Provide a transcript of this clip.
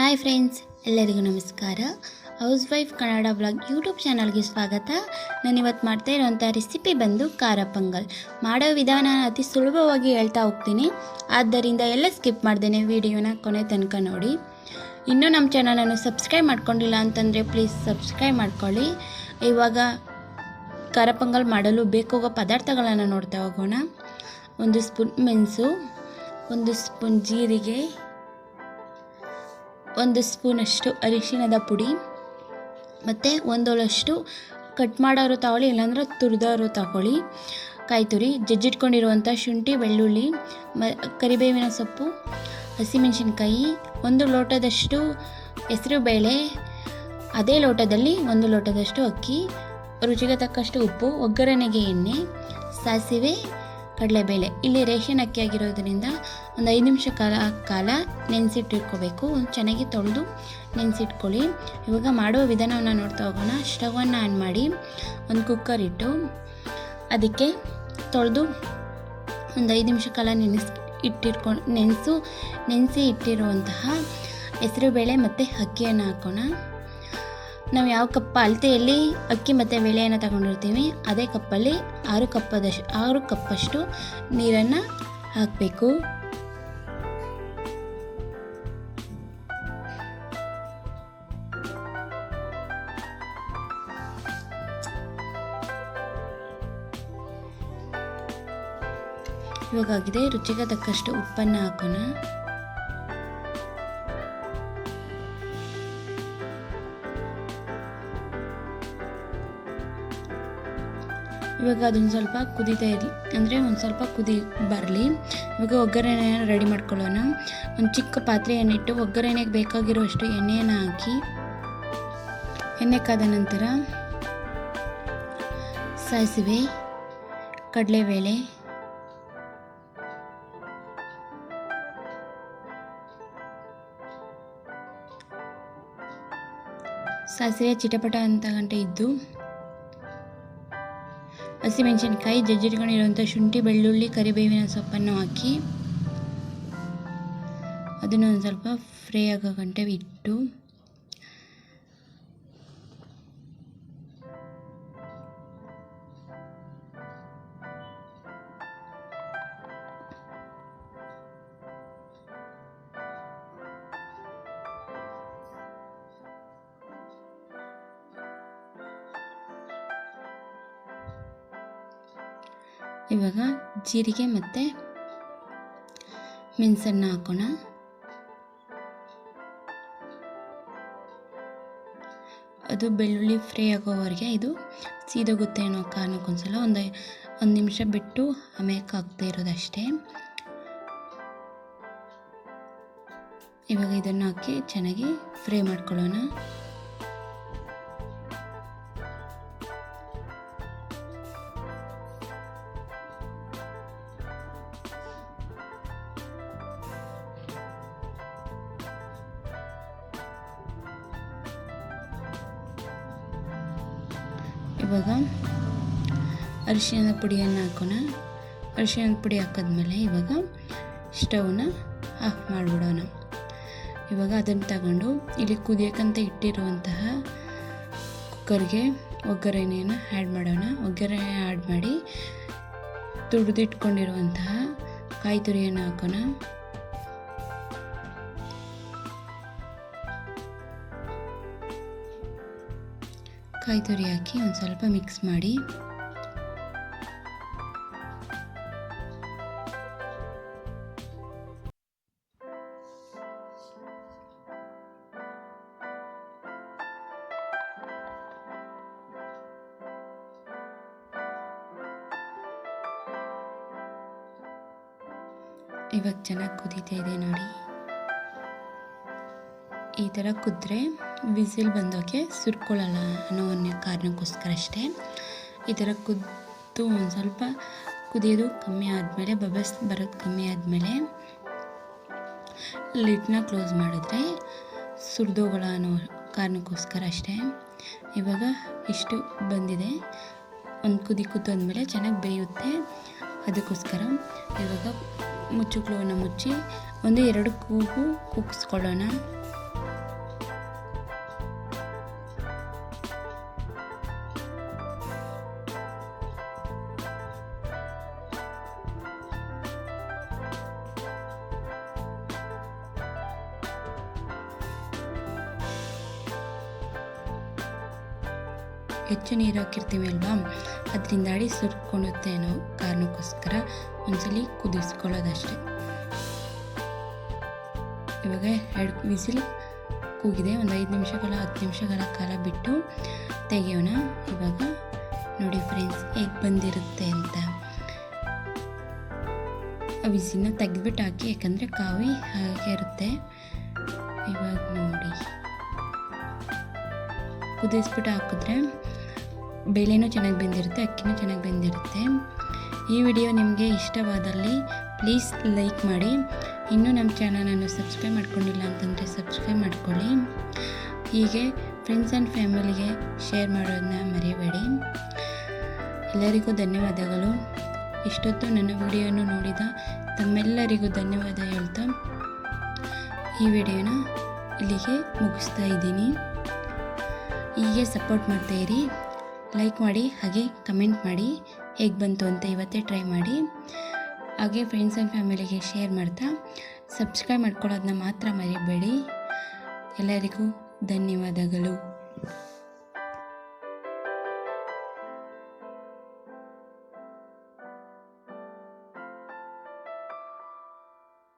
Hi friends, ಎಲ್ಲರಿಗೂ ನಮಸ್ಕಾರ. House wife Kannada blog YouTube ಚಾನಲ್ಗೆ ಸ್ವಾಗತ. ನಾನು ಇವತ್ತು ಮಾಡ್ತಾ ಇರೋವಂಥ ರೆಸಿಪಿ ಬಂದು ಖಾರ ಪೊಂಗಲ್. ಮಾಡೋ ವಿಧಾನ ಅತಿ ಸುಲಭವಾಗಿ ಹೇಳ್ತಾ ಹೋಗ್ತೀನಿ. ಆದ್ದರಿಂದ ಎಲ್ಲ ಸ್ಕಿಪ್ ಮಾಡ್ದೇನೆ ವಿಡಿಯೋನ ಕೊನೆ ತನಕ ನೋಡಿ. ಇನ್ನೂ ನಮ್ಮ ಚಾನಲನ್ನು ಸಬ್ಸ್ಕ್ರೈಬ್ ಮಾಡ್ಕೊಂಡಿಲ್ಲ ಅಂತಂದರೆ ಪ್ಲೀಸ್ ಸಬ್ಸ್ಕ್ರೈಬ್ ಮಾಡ್ಕೊಳ್ಳಿ. ಇವಾಗ ಖಾರ ಪೊಂಗಲ್ ಮಾಡಲು ಬೇಕಾಗೋ ಪದಾರ್ಥಗಳನ್ನು ನೋಡ್ತಾ ಹೋಗೋಣ. ಒಂದು ಸ್ಪೂನ್ ಮೆಣಸು, ಒಂದು ಸ್ಪೂನ್ ಜೀರಿಗೆ ಒಂದು ಸ್ಪೂನಷ್ಟು ಅರಿಶಿಣದ ಪುಡಿ, ಮತ್ತು ಒಂದೊಳಷ್ಟು ಕಟ್ ಮಾಡೋರು ತಗೊಳ್ಳಿ, ಇಲ್ಲಾಂದ್ರೆ ತುರಿದವರು ತಗೊಳ್ಳಿ. ಕಾಯಿ ತುರಿ ಜಜ್ಜಿಟ್ಕೊಂಡಿರುವಂಥ ಶುಂಠಿ, ಬೆಳ್ಳುಳ್ಳಿ, ಮ, ಕರಿಬೇವಿನ ಸೊಪ್ಪು, ಹಸಿಮೆಣಸಿನ್ಕಾಯಿ, ಒಂದು ಲೋಟದಷ್ಟು ಹೆಸರುಬೇಳೆ, ಅದೇ ಲೋಟದಲ್ಲಿ ಒಂದು ಲೋಟದಷ್ಟು ಅಕ್ಕಿ, ರುಚಿಗೆ ತಕ್ಕಷ್ಟು ಉಪ್ಪು, ಒಗ್ಗರಣೆಗೆ ಎಣ್ಣೆ, ಸಾಸಿವೆ ಕಡಲೆಬೇಳೆ ಇಲ್ಲಿ ರೇಷನ್ ಅಕ್ಕಿ ಆಗಿರೋದ್ರಿಂದ ಒಂದು ಐದು ನಿಮಿಷ ಕಾಲ ಕಾಲ ನೆನೆಸಿಟ್ಟಿಟ್ಕೋಬೇಕು ಚೆನ್ನಾಗಿ ತೊಳೆದು ನೆನೆಸಿಟ್ಕೊಳ್ಳಿ. ಇವಾಗ ಮಾಡುವ ವಿಧಾನವನ್ನು ನೋಡ್ತಾ ಹೋಗೋಣ. ಸ್ಟವನ್ನು ಆನ್ ಮಾಡಿ ಒಂದು ಕುಕ್ಕರ್ ಇಟ್ಟು ಅದಕ್ಕೆ ತೊಳೆದು ಒಂದು ಐದು ನಿಮಿಷ ಕಾಲ ನೆನೆಸ್ ಇಟ್ಟಿಟ್ಕೊಂಡು ನೆನೆಸು, ನೆನೆಸಿ ಇಟ್ಟಿರುವಂತಹ ಹೆಸರುಬೇಳೆ ಮತ್ತು ಅಕ್ಕಿಯನ್ನು ಹಾಕೋಣ. ನಾವು ಯಾವ ಕಪ್ ಅಳತೆಯಲ್ಲಿ ಅಕ್ಕಿ ಮತ್ತು ಬೇಳೆಯನ್ನು ತಗೊಂಡಿರ್ತೀವಿ, ಅದೇ ಕಪ್ಪಲ್ಲಿ ಆರು ಕಪ್ಪದಷ್ಟು ಆರು ಕಪ್ಪಷ್ಟು ನೀರನ್ನು ಹಾಕಬೇಕು. ಇವಾಗಾಗಿದೆ ರುಚಿಗೆ ತಕ್ಕಷ್ಟು ಉಪ್ಪನ್ನು ಹಾಕೋಣ. ಇವಾಗ ಅದೊಂದು ಸ್ವಲ್ಪ ಕುದೀತಾ ಇರಲಿ. ಅಂದರೆ ಒಂದು ಸ್ವಲ್ಪ ಕುದಿ ಬರಲಿ. ಇವಾಗ ಒಗ್ಗರಣೆ ರೆಡಿ ಮಾಡ್ಕೊಳ್ಳೋಣ. ಒಂದು ಚಿಕ್ಕ ಪಾತ್ರೆಯನ್ನಿಟ್ಟು ಒಗ್ಗರಣೆಗೆ ಬೇಕಾಗಿರುವಷ್ಟು ಎಣ್ಣೆಯನ್ನು ಹಾಕಿ, ಎಣ್ಣೆ ಕಾದ ನಂತರ ಸಾಸಿವೆ, ಕಡಲೆಬೇಳೆ, ಸಾಸಿವೆ ಚಿಟಪಟ ಅಂತ ಗಂಟೆ ಇದ್ದು ಹಸಿಮೆಣಸಿನ್ಕಾಯಿ ಜಜ್ಜಿಟ್ಕೊಂಡಿರುವಂಥ ಶುಂಠಿ ಬೆಳ್ಳುಳ್ಳಿ ಕರಿಬೇವಿನ ಸೊಪ್ಪನ್ನು ಹಾಕಿ ಅದನ್ನು ಒಂದು ಸ್ವಲ್ಪ ಫ್ರೈ ಆಗೋ ಗಂಟೆ ಇಟ್ಟು ಇವಾಗ ಜೀರಿಗೆ ಮತ್ತು ಮೆಣಸನ್ನು ಹಾಕೋಣ. ಅದು ಬೆಳ್ಳುಳ್ಳಿ ಫ್ರೈ ಆಗೋವರೆಗೆ ಇದು ಸೀದೋಗುತ್ತೆ ಅನ್ನೋ ಕಾರಣಕ್ಕೊಂದ್ಸಲ ಒಂದು ಒಂದು ನಿಮಿಷ ಬಿಟ್ಟು ಆಮೇಲೆ ಹಾಕ್ತಾ ಇರೋದಷ್ಟೇ. ಇವಾಗ ಇದನ್ನು ಹಾಕಿ ಚೆನ್ನಾಗಿ ಫ್ರೈ ಮಾಡ್ಕೊಳ್ಳೋಣ. ಇವಾಗ ಅರಿಶಿಣದ ಪುಡಿಯನ್ನು ಹಾಕೋಣ. ಅರಿಶಿಣದ ಪುಡಿ ಹಾಕಿದ್ಮೇಲೆ ಇವಾಗ ಸ್ಟವ್ನ ಆಫ್ ಮಾಡಿಬಿಡೋಣ. ಇವಾಗ ಅದನ್ನು ತಗೊಂಡು ಇಲ್ಲಿ ಕುದಿಯೋಕ್ಕಂತ ಇಟ್ಟಿರುವಂತಹ ಕುಕ್ಕರ್ಗೆ ಒಗ್ಗರಣೆಯನ್ನು ಆ್ಯಡ್ ಮಾಡೋಣ. ಒಗ್ಗರಣೆ ಆ್ಯಡ್ ಮಾಡಿ ತುಡಿದಿಟ್ಕೊಂಡಿರುವಂತಹ ಕಾಯಿ ತುರಿಯನ್ನು ಹಾಕೋಣ. ಕಾಯಿ ತುರಿ ಹಾಕಿ ಒಂದು ಸ್ವಲ್ಪ ಮಿಕ್ಸ್ ಮಾಡಿ. ಇವಾಗ ಚೆನ್ನಾಗಿ ಕುದೀತಾ ಇದೆ ನೋಡಿ. ಈ ಥರ ಕುದ್ರೆ ವಿಸಿಲ್ ಬಂದೋಕೆ ಸುರ್ಕೊಳ್ಳಲ್ಲ ಅನ್ನೋ ಒಂದು ಕಾರಣಕ್ಕೋಸ್ಕರ ಅಷ್ಟೇ. ಈ ಥರ ಕುದ್ದು ಒಂದು ಸ್ವಲ್ಪ ಕುದಿಯೋದು ಕಮ್ಮಿ ಆದಮೇಲೆ ಬಬಸ್ ಬರೋದು ಕಮ್ಮಿ ಆದಮೇಲೆ ಲಿಟ್ನ ಕ್ಲೋಸ್ ಮಾಡಿದ್ರೆ ಸುರಿದೋಗಳ ಅನ್ನೋ ಕಾರಣಕ್ಕೋಸ್ಕರ ಅಷ್ಟೇ. ಇವಾಗ ಇಷ್ಟು ಬಂದಿದೆ. ಒಂದು ಕುದಿ ಕುದ್ದಾದ್ಮೇಲೆ ಚೆನ್ನಾಗಿ ಬೇಯುತ್ತೆ. ಅದಕ್ಕೋಸ್ಕರ ಇವಾಗ ಮುಚ್ಚುಕ್ಲವನ್ನು ಮುಚ್ಚಿ ಒಂದು ಎರಡು ಕೂಗು ಕುಗ್ಸ್ಕೊಳ್ಳೋಣ. ಹೆಚ್ಚು ನೀರು ಹಾಕಿರ್ತೀವಿ ಅಲ್ವಾ ಅದರಿಂದ ಅಡಿ ಸುರ್ಕೊಳುತ್ತೆ ಅನ್ನೋ ಕಾರಣಕ್ಕೋಸ್ಕರ ಒಂದ್ಸಲಿ ಕುದಿಸ್ಕೊಳ್ಳೋದಷ್ಟೆ. ಇವಾಗ ಎರಡು ವಿಸಿಲ್ ಕೂಗಿದೆ, ಒಂದು ಐದು ನಿಮಿಷಗಳ, ಹತ್ತು ನಿಮಿಷಗಳ ಕಾಲ ಬಿಟ್ಟು ತೆಗೆಯೋಣ. ಇವಾಗ ನೋಡಿ ಫ್ರೆಂಡ್ಸ್, ಹೇಗೆ ಬಂದಿರುತ್ತೆ ಅಂತ. ವಿಸಿನ ತೆಗೆದ್ಬಿಟ್ಟು ಹಾಕಿ ಯಾಕಂದರೆ ಕಾವಿ ಹಾಗೆ ಇರುತ್ತೆ. ಇವಾಗ ನೋಡಿ. ಕುದಿಸ್ಬಿಟ್ಟು ಹಾಕಿದ್ರೆ ಬೇಳೆನೂ ಚೆನ್ನಾಗಿ ಬೆಂದಿರುತ್ತೆ, ಅಕ್ಕಿನೂ ಚೆನ್ನಾಗಿ ಬೆಂದಿರುತ್ತೆ. ಈ ವಿಡಿಯೋ ನಿಮಗೆ ಇಷ್ಟವಾದಲ್ಲಿ ಪ್ಲೀಸ್ ಲೈಕ್ ಮಾಡಿ. ಇನ್ನೂ ನಮ್ಮ ಚಾನಲನ್ನು ಸಬ್ಸ್ಕ್ರೈಬ್ ಮಾಡ್ಕೊಂಡಿಲ್ಲ ಅಂತಂದರೆ ಸಬ್ಸ್ಕ್ರೈಬ್ ಮಾಡ್ಕೊಳ್ಳಿ. ಹೀಗೆ ಫ್ರೆಂಡ್ಸ್ ಆ್ಯಂಡ್ ಫ್ಯಾಮಿಲಿಗೆ ಶೇರ್ ಮಾಡೋದನ್ನ ಮರೆಯಬೇಡಿ ಎಲ್ಲರಿಗೂ ಧನ್ಯವಾದಗಳು. ಇಷ್ಟೊತ್ತು ನನ್ನ ವಿಡಿಯೋನು ನೋಡಿದ ತಮ್ಮೆಲ್ಲರಿಗೂ ಧನ್ಯವಾದ ಹೇಳ್ತಾ ಈ ವಿಡಿಯೋನ ಇಲ್ಲಿಗೆ ಮುಗಿಸ್ತಾ ಇದ್ದೀನಿ. ಹೀಗೆ ಸಪೋರ್ಟ್ ಮಾಡ್ತಾಯಿರಿ ಲೈಕ್ ಮಾಡಿ, ಹಾಗೆ ಕಮೆಂಟ್ ಮಾಡಿ, ಹೇಗೆ ಬಂತು ಅಂತ ಇವತ್ತೇ ಟ್ರೈ ಮಾಡಿ. ಹಾಗೆ ಫ್ರೆಂಡ್ಸ್ ಆ್ಯಂಡ್ ಫ್ಯಾಮಿಲಿಗೆ ಶೇರ್ ಮಾಡ್ತಾ ಸಬ್ಸ್ಕ್ರೈಬ್ ಮಾಡ್ಕೊಳ್ಳೋದನ್ನ ಮಾತ್ರ ಮರಿಬೇಡಿ. ಎಲ್ಲರಿಗೂ ಧನ್ಯವಾದಗಳು.